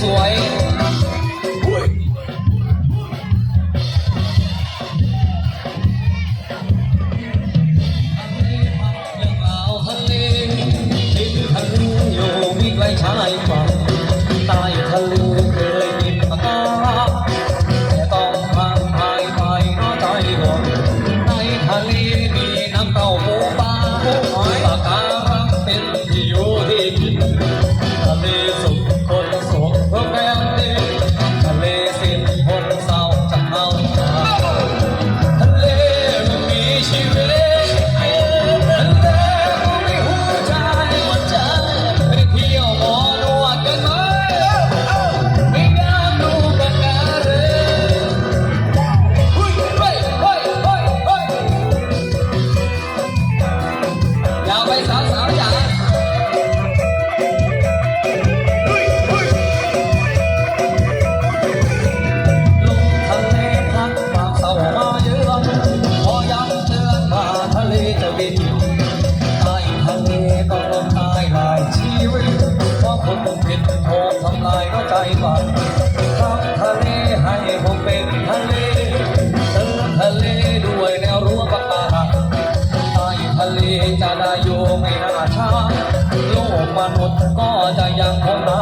สวยชายฝั่งใต้ทะเล นผมผิดโทษทำลายก็ใจบาดทำทะเลให้ผมเป็นทะเลเติมทะเลด้วยแนวรั้วปะการังใต้ทะเลจะได้อยู่ไม่นานช้าโลกมนุษย์ก็จะยังคงนา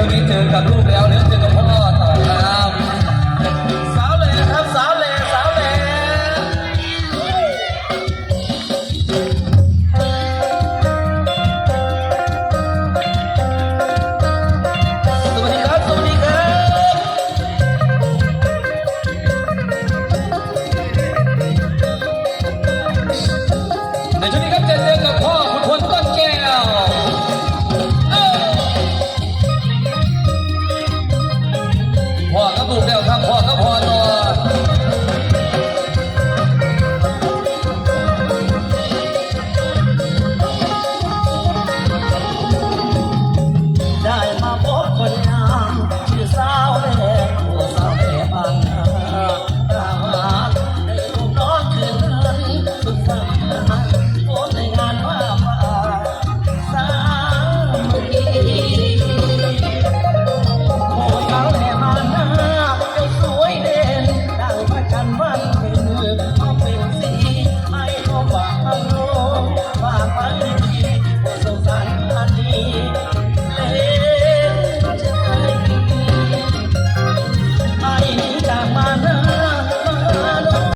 ช่วงนี้เจอกับลูกแล้วเดี๋ยวเจอกับพ่อ